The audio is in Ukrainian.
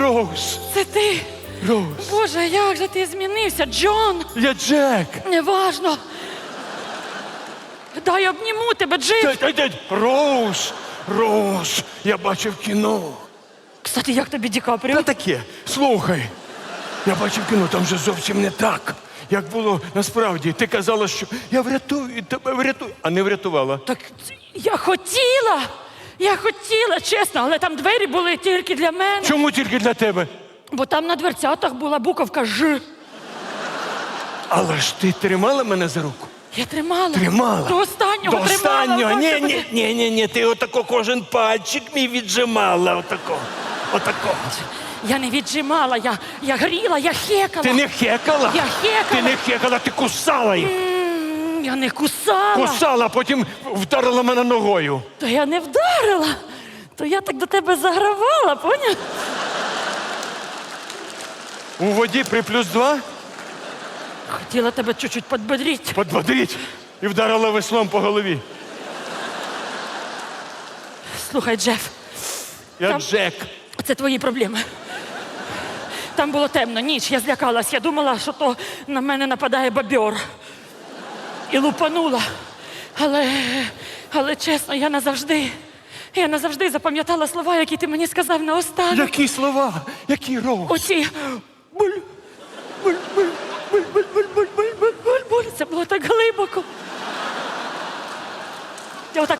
Роуз, Це ти. Роуз. Боже, як же ти змінився, Джон? Я Джек. Неважно. Дай обніму тебе, Джип. Дай, дай, дай. Роуз, Роуз, я бачив кіно. Кстати, як тобі Ді Капріо? Та таке, слухай. Я бачив кіно, там же зовсім не так. Як було насправді, ти казала, що я врятую тебе врятую, а не врятувала. Так я хотіла. Я хотіла, чесно, але там двері були тільки для мене. Чому тільки для тебе? Бо там на дверцятах була буковка Ж. Але ж ти тримала мене за руку. Я тримала. Тримала. До останнього До останнього. Отак Ні, ні, ні, ні, ні. Ти отако кожен пальчик мій віджимала. Отако. Отако. Я не віджимала, я, я гріла, я хекала. Ти не хекала? Я хекала. Ти не хекала, ти кусала їх. Я не кусала. Кусала, потім вдарила мене ногою. То я не вдарила. То я так до тебе загравала, поняв? У воді при плюс два Хотіла тебе чуть-чуть подбодрити. подбодріть і вдарила веслом по голові. Слухай, Джеф, Я Там- Джек. це твої проблеми. Там було темно, ніч, я злякалась. Я думала, що то на мене нападає бабьор. І лупанула. Але, але чесно, я назавжди, я назавжди запам'ятала слова, які ти мені сказав на останок. Які слова? Які роуз? Оці буль, буль, буль, буль, буль, буль,